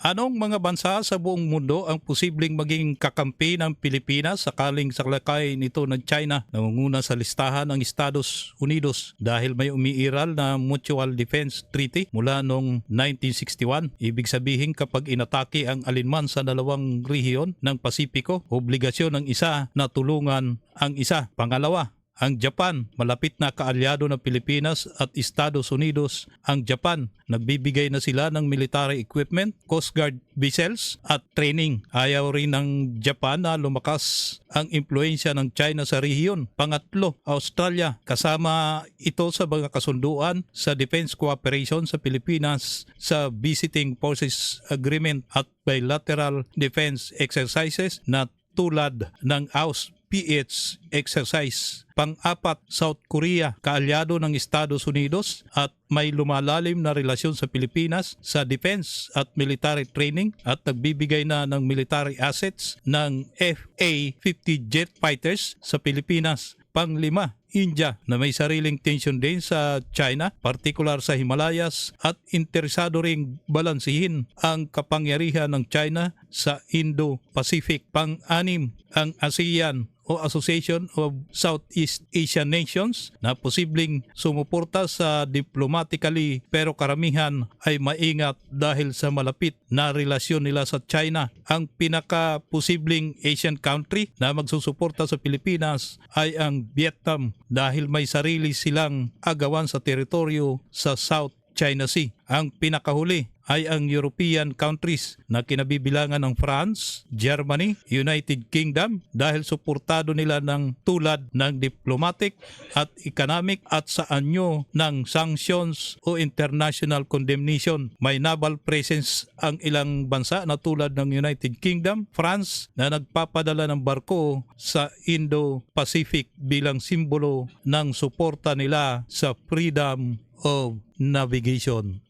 Anong mga bansa sa buong mundo ang posibleng maging kakampi ng Pilipinas sakaling saklakay nito ng China? Nangunguna sa listahan ng Estados Unidos dahil may umiiral na Mutual Defense Treaty mula noong 1961. Ibig sabihin kapag inatake ang alinman sa dalawang rehiyon ng Pasipiko, obligasyon ng isa na tulungan ang isa. Pangalawa, ang Japan, malapit na kaalyado ng Pilipinas at Estados Unidos, ang Japan, nagbibigay na sila ng military equipment, Coast Guard vessels at training. Ayaw rin ng Japan na lumakas ang impluensya ng China sa rehiyon. Pangatlo, Australia, kasama ito sa mga kasunduan sa defense cooperation sa Pilipinas sa Visiting Forces Agreement at bilateral defense exercises na tulad ng AUS PH exercise. Pang-apat, South Korea, kaalyado ng Estados Unidos at may lumalalim na relasyon sa Pilipinas sa defense at military training at nagbibigay na ng military assets ng FA-50 jet fighters sa Pilipinas. Panglima, India na may sariling tension din sa China, partikular sa Himalayas at interesado ring balansihin ang kapangyarihan ng China sa Indo-Pacific. Pang-anim, ang ASEAN o Association of Southeast Asian Nations na posibleng sumuporta sa diplomatically pero karamihan ay maingat dahil sa malapit na relasyon nila sa China. Ang pinaka posibleng Asian country na magsusuporta sa Pilipinas ay ang Vietnam dahil may sarili silang agawan sa teritoryo sa South China Sea. Ang pinakahuli ay ang European countries na kinabibilangan ng France, Germany, United Kingdom dahil suportado nila ng tulad ng diplomatic at economic at sa anyo ng sanctions o international condemnation. May naval presence ang ilang bansa na tulad ng United Kingdom, France na nagpapadala ng barko sa Indo-Pacific bilang simbolo ng suporta nila sa freedom of navigation.